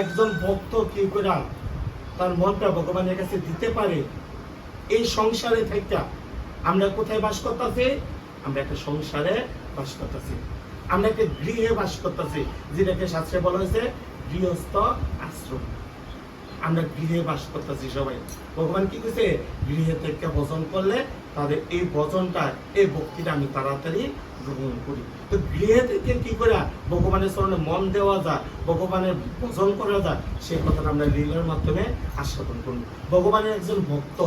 একজন ভক্ত কি করে তার মনটা ভগবানের কাছে দিতে পারে? এই সংসারে থেকে আমরা কোথায় বাস করতেছি? আমরা একটা সংসারে বাস করতেছি। আমরা একটা গৃহে বাস করতেছি, যেটাকে শাস্ত্রে বলা হয়েছে গৃহস্থ আশ্রম। আমরা গৃহে বাস করতেছি সবাই। ভগবান কি কইছে? গৃহে থেকে ভজন করলে তাদের এই ভজনটা, এই ভক্তিটা আমি তাড়াতাড়ি গ্রহণ করি। তো গৃহে থেকে কি করে ভগবানের স্মরণে মন দেওয়া যায়, ভগবানের ভজন করা যায়, সেই কথাটা আমরা লীলার মাধ্যমে আস্বাদন করব। ভগবানের একজন ভক্ত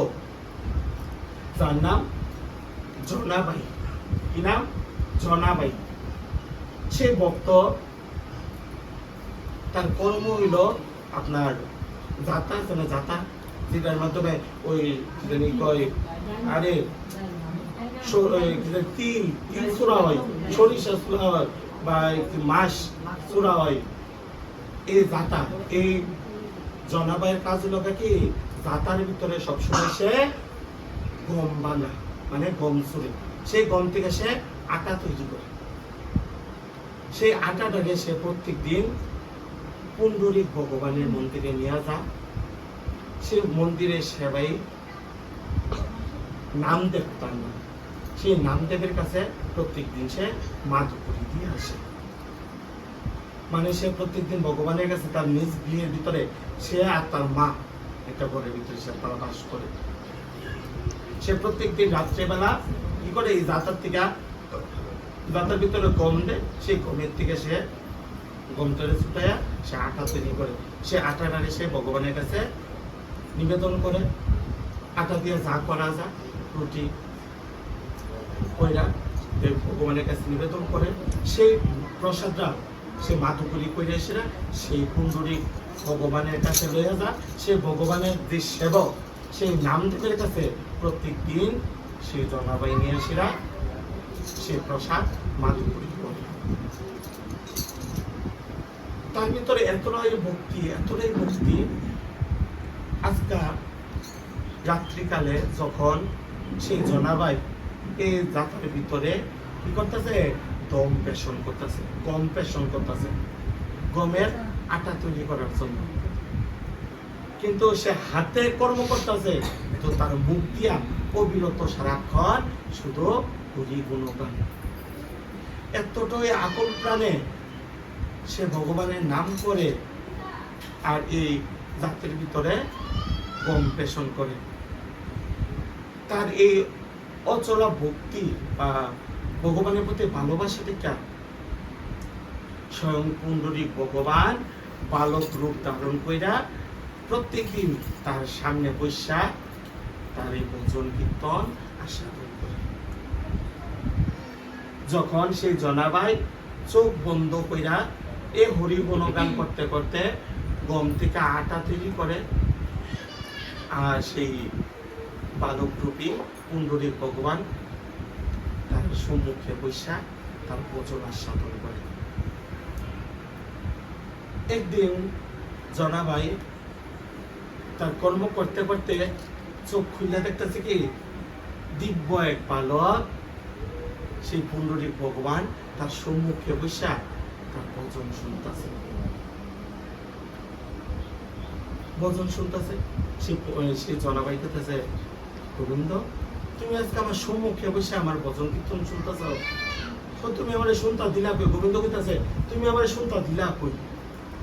তার নাম জনাবাই। কি নাম? জনাবাই। সে ভক্ত, তার কর্ম হইল আপনার যাতা আছে না যাতা। যেটার মাধ্যমে ওই জানি কয়, আরে তিল তিল চূড়া হয়। সরিষা চূড়া হয় বা মাস চূড়া হয়। এই যাতা, এই জনাবাইয়ের কাজ হলো কি? যাতার ভিতরে সবসময় সে গম বানা মানে গম চুরে সেই গম থেকে সে আটা তৈরি করে। সেই আটাটাকে সে প্রত্যেক দিন পুণ্ডরিক ভগবানের মন্দিরে নিয়ে যায় সে মন্দিরের সেবাই নামদেব তার নাম। সেই নামদেবের কাছে প্রত্যেক দিন সে মাধুকরি দিয়ে আসে। মানে সে প্রত্যেকদিন ভগবানের কাছে তার নিজ গৃহের ভিতরে সে আর তার মা একটা ঘরের ভিতরে সে তারা বাস করে। সে প্রত্যেকদিন রাত্রেবেলা কি করে এই যাতার থেকে যাতার ভিতরে গম দেয় সেই গমের থেকে সে গম ছুটাইয়া সে আটা তৈরি করে। সে আটাটারে সে ভগবানের কাছে নিবেদন করে। আটা দিয়ে যা করা যায়, রুটি কইরা ভগবানের কাছে নিবেদন করে। সেই প্রসাদটা সে মাধুকরি করে এসে সেই কুণ্ডুরি ভগবানের কাছে লইয়া যা সে ভগবানের যে সেবক, সেই নামদেবের কাছে প্রত্যেক দিন সেই জনাবাই নিয়ে এসেরা সে প্রসাদ মাধুকরি করে তার ভিতরে এতটাই ভক্তি এতটাই ভক্তি। আজকাল রাত্রিকালে যখন সেই জনাবাই এই যাত্রার ভিতরে কি করতেছে? দম পেশন করতেছে, গম পেশন করতেছে। গমের আটা তৈরি করার জন্য। কিন্তু সে হাতে কর্ম করতেছে তো তার মুখ দিয়া অবিরত সারাক্ষণ শুধু হরি গুণগান এতটাই আকল প্রাণে সে ভগবানের নাম করে আর এই জাতির ভিতরে গম পেশন করে। তার এই অচলা ভক্তি বা ভগবানের প্রতি ভালোবাসা থেকে স্বয়ং পুণ্ডরিক ভগবান বালক রূপ ধারণ কইরা প্রত্যেকদিন তার সামনে বৈশা তার এই ভজন কীর্তন আস্বাদন করে। যখন সেই জনাবাই চোখ বন্ধ কইরা এ হরি গুণগান করতে করতে গম থেকে আটা তৈরি করে, আর সেই বালক রূপী পুণ্ডরিক ভগবান তার সম্মুখে বৈশা তার ভোজন আস্বাদন করে। একদিন জনাবাই তার কর্ম করতে করতে চোখ খুলে দেখতেছে কি, দিব্য এক বালক, সেই পুণ্ডরিক ভগবান তার সম্মুখে বৈশা তার ভজন শুনতেছে? ভজন শুনতেছে? সে সে জনাবাই করতেছে গোবিন্দ, তুমি আজকে আমার সম্মুখে বসে আমার ভজন কীর্তন শুনতেছ? তো তুমি আমার শুনতা দিলা কই? গোবিন্দ কইতাছে, তুমি আমার শুনতা দিলা কই?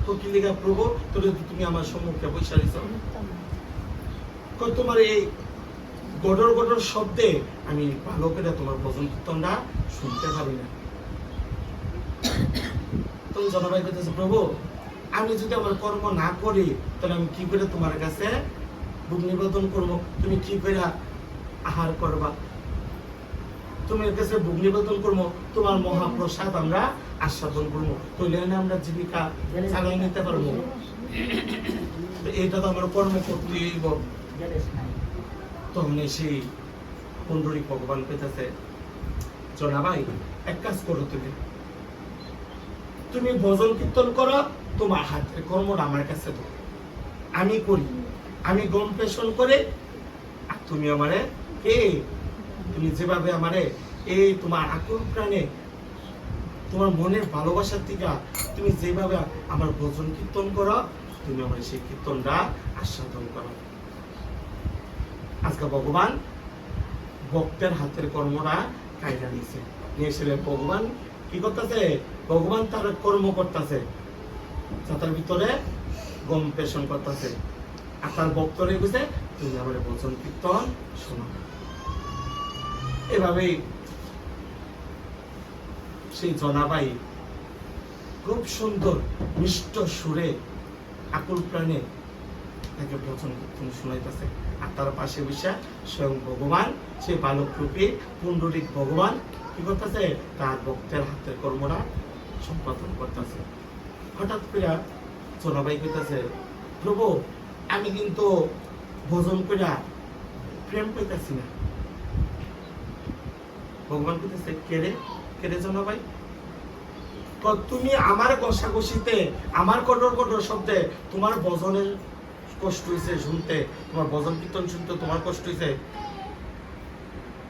তো কি লিগা প্রভু তো তুমি আমার সম্মুখে বসে কই, তোমার এই গডর গডর শব্দে আমি ভালো করে তোমার ভজন কীর্তনটা শুনতে পারি না। তুমি জনবাই কইতেছে প্রভু, আমি যদি আমার কর্ম না করি, তাহলে আমি কি করে তোমার কাছে বুক নিবেদন করব? তুমি কি করে আহার করবা? তুমি এর কাছে বুক নিবেদন করব, তোমার মহাপ্রসাদ আমরা আস্বাদন করব। তাহলে আমরা জীবিকা চালাই নিতে পারব। এটা তো আমার কর্ম করতে হইব। তখন সেই পুণ্ডরিক ভগবান পেতেছে জনাবাই, এক কাজ করো তুমি। তুমি ভজন কীর্তন করো, তোমার হাতের কর্মটা আমার কাছে দাও। আমি করি। আমি গম পেশন করে, আর তুমি আমারে কে? তুমি যেভাবে আমারে এই তোমার আকুল প্রাণে, তোমার মনের ভালোবাসার থেকে তুমি যেভাবে আমার ভজন কীর্তন করো, তুমি আমার সেই কীর্তনটা আস্বাদন করো। আজকে ভগবান ভক্তের হাতের কর্মরা কায়দা নিছে নিয়ে এসে ভগবান, কি করতেছে? ভগবান তার কর্ম করতেছে। তার ভিতরে গম পেশন করতেছে। আর তার ভক্তরে বুঝে তুমি আমার বচন কীর্তন শোনো এভাবেই সেই জনাবাই খুব সুন্দর মিষ্ট সুরে আকুল প্রাণে তাকে বচন কীর্তন শোনাইতেছে। আর তার পাশে বসে স্বয়ং ভগবান, সেই বালক রূপে পুণ্ডরিক ভগবান কি করতেছে? তার ভক্তের হাতের কর্মরা সম্পাদন করতেছে। হঠাৎ করে জনাবাই কইতাছে, প্রভু, আমি কিন্তু ভোজন কইরা প্রেম পাইতাছি না। ভগবান কইতেছে কেড়ে কেড়ে জনাবাই? তুমি আমার কষাকষিতে, আমার কঠোর কঠোর শব্দে তোমার ভজনের কষ্ট হয়েছে শুনতে, তোমার ভজন কীর্তন শুনতে তোমার কষ্ট হয়েছে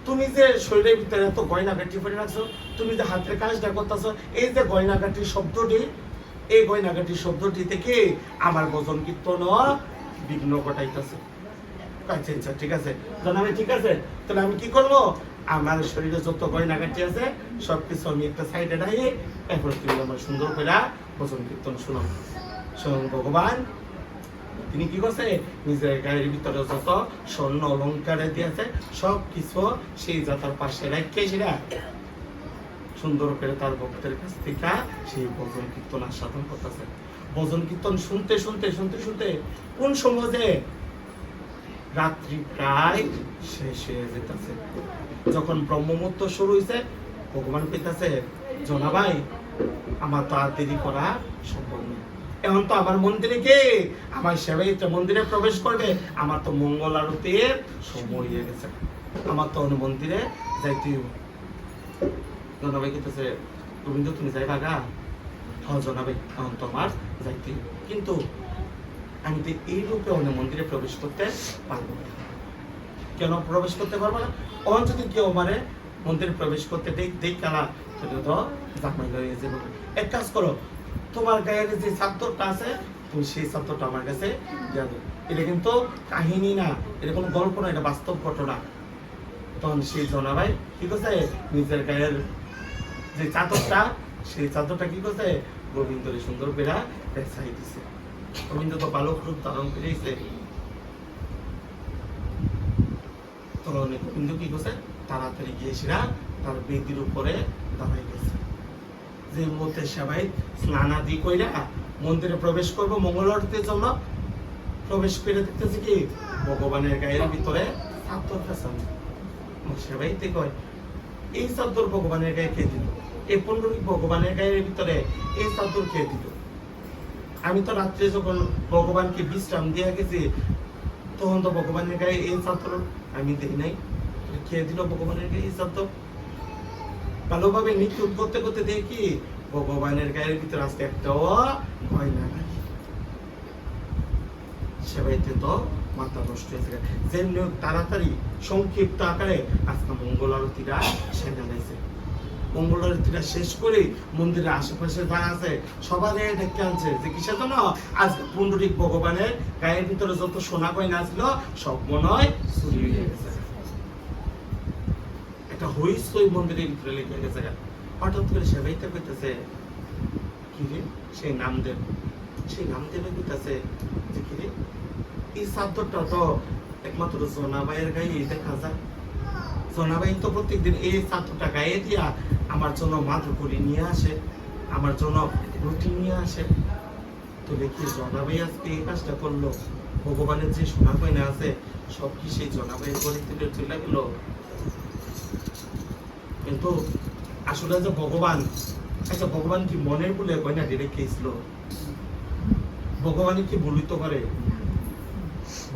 তুমি যে শরীরের ভিতরে এত গয়না কাটি পরে রাখছো, তুমি যে হাতের কাজটা করতেছো, এই যে গয়না কাটির শব্দটি, এই গয়না কাটির শব্দটি থেকে আমার ভজন কীর্তন বিঘ্ন ঘটাইতেছে। ঠিক আছে? জানাবে ঠিক আছে? তাহলে আমি কি করব? আমার শরীরে যত গয়না কাটি আছে সব কিছু আমি একটা সাইডে রাখি, এরপর তুমি আমার সুন্দর করে ভজন কীর্তন শুনো স্বয়ং ভগবান তিনি কি করছে নিজের গায়ের ভিতরে যত স্বর্ণ অলঙ্কারে দিয়েছে, সব কিছু সেই যাতার পাশে রেখে সেটা সুন্দর করে তার ভক্তের কাছ থেকে সেই ভজন কীর্তন আস্বাদন করতেছে। ভজন কীর্তন শুনতে শুনতে শুনতে শুনতে কোন সমাজে রাত্রি প্রায় শেষ হয়ে যেতেছে। যখন ব্রহ্মমূর্ত শুরু হয়েছে ভগবান পেতেছে জনাভাই আমার তো আর দেরি করা সম্ভব নয়। এখন তো আমার মন্দিরে কে? আমার সেবাই তো মন্দিরে প্রবেশ করবে। আমার তো মঙ্গল আরতির সময় হয়ে গেছে। আমার তো অন্য মন্দিরে যাইতে। জনাবাই কেতেছে গোবিন্দ, তুমি যাইবা গা? হ্যাঁ জনাবাই, এখন তো আমার যাইতে কিন্তু আমি তো এই রূপে অন্য মন্দিরে প্রবেশ করতে পারব না। কেন প্রবেশ করতে পারব না? অন যদি কেউ মানে মন্দিরে প্রবেশ করতে দেখ দেখ তাহলে তো জামাই লয়ে যাব এক কাজ করো তোমার গায়ের যে চাদরটা আছে, তুমি সেই চাদরটা আমার কাছে দিয়ে এটা কিন্তু কাহিনী না, এটা কোনো গল্প না, এটা বাস্তব ঘটনা। তখন সেই জনাভাই কি করছে, নিজের গায়ের যে চাদরটা, সেই চাদরটা কি করছে, গোবিন্দরে সুন্দর বেড়া পেঁচাই দিছে। গোবিন্দ তো বালক রূপ ধারণ করেছে তখন গোবিন্দ কি করছে, তাড়াতাড়ি গিয়ে সেরা তার বেদির উপরে দাঁড়াই গেছে। যে মধ্যে সবাই স্নানাদি কইরা মন্দিরে প্রবেশ করব। মঙ্গল জন্য প্রবেশ করে দেখতেছি কি, ভগবানের গায়ের ভিতরে চাদর ফেসানো। সেবাইতে কয়, এই চাদর ভগবানের গায়ে কে দিল? এই পণ্ডরিক ভগবানের গায়ের ভিতরে এই চাদর কে দিল? আমি তো রাত্রে যখন ভগবানকে বিশ্রাম দিয়ে গেছি, তখন তো ভগবানের গায়ে এই চাদর আমি দেখি নাই। কে দিল ভগবানের গায়ে এই চাদর? ভালোভাবে নিখুঁত করতে করতে দেখি ভগবানের গায়ের ভিতরে আজকে একটাও গয়না নাই সেবাইতে তো মাথা নষ্ট হয়েছে যেমনি তাড়াতাড়ি সংক্ষিপ্ত আকারে আজকে মঙ্গল আরতিটা নিয়েছে মঙ্গল আরতিটা শেষ করে মন্দিরের আশেপাশে যারা আছে সবার ডেকে আনছে। যে কিসের জন্য? আজকে পুণ্ডরিক ভগবানের গায়ের ভিতরে যত সোনা গয়না আসলো সব মনে হয় চুরি হয়ে গেছে। একটা হইসই মন্দিরের ভিতরে লেগে গেছে হঠাৎ করে সেবাইতে কইতেছে, কি রে সেই নামদেব সেই নামদেবে কইতেছে যে, কি রে, এই চাদরটা তো একমাত্র জনাবাইয়ের গায়ে দেখা যায়। জনাবাই তো প্রত্যেকদিন এই চাদরটা গায়ে দিয়া আমার জন্য মাত্র করে নিয়ে আসে, আমার জন্য রুটি নিয়ে আসে। তো দেখি জনাবাই আজকে এই কাজটা করল। ভগবানের যে সোনা গয়না আছে সব কি সেই জনাবাইয়ের করে তুলে চলে গেল। কিন্তু আসলে যে ভগবান আচ্ছা ভগবান কি মনের বলে গয়না দিয়ে রেখেছিল ভগবান কি বলিত করে?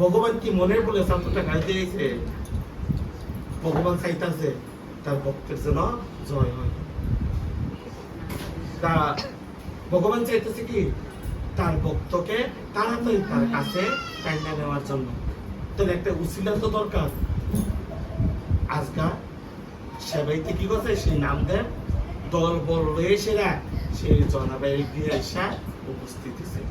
ভগবান কি মনের বলে ছাত্রটা গাইতে গেছে ভগবান চাইতেছে, তার ভক্তের যেন জয় হয়। তা ভগবান চাইতেছে কি? তার ভক্তকে তাড়াতাড়ি তার কাছে টাইনা নেওয়ার জন্য। তাহলে একটা উসিলা তো দরকার। আজকা সেবাইতে কি করছে? সেই নাম দেন দল রয়েছে না সেই জনাবাই গিয়ে এসে উপস্থিত হয়েছে।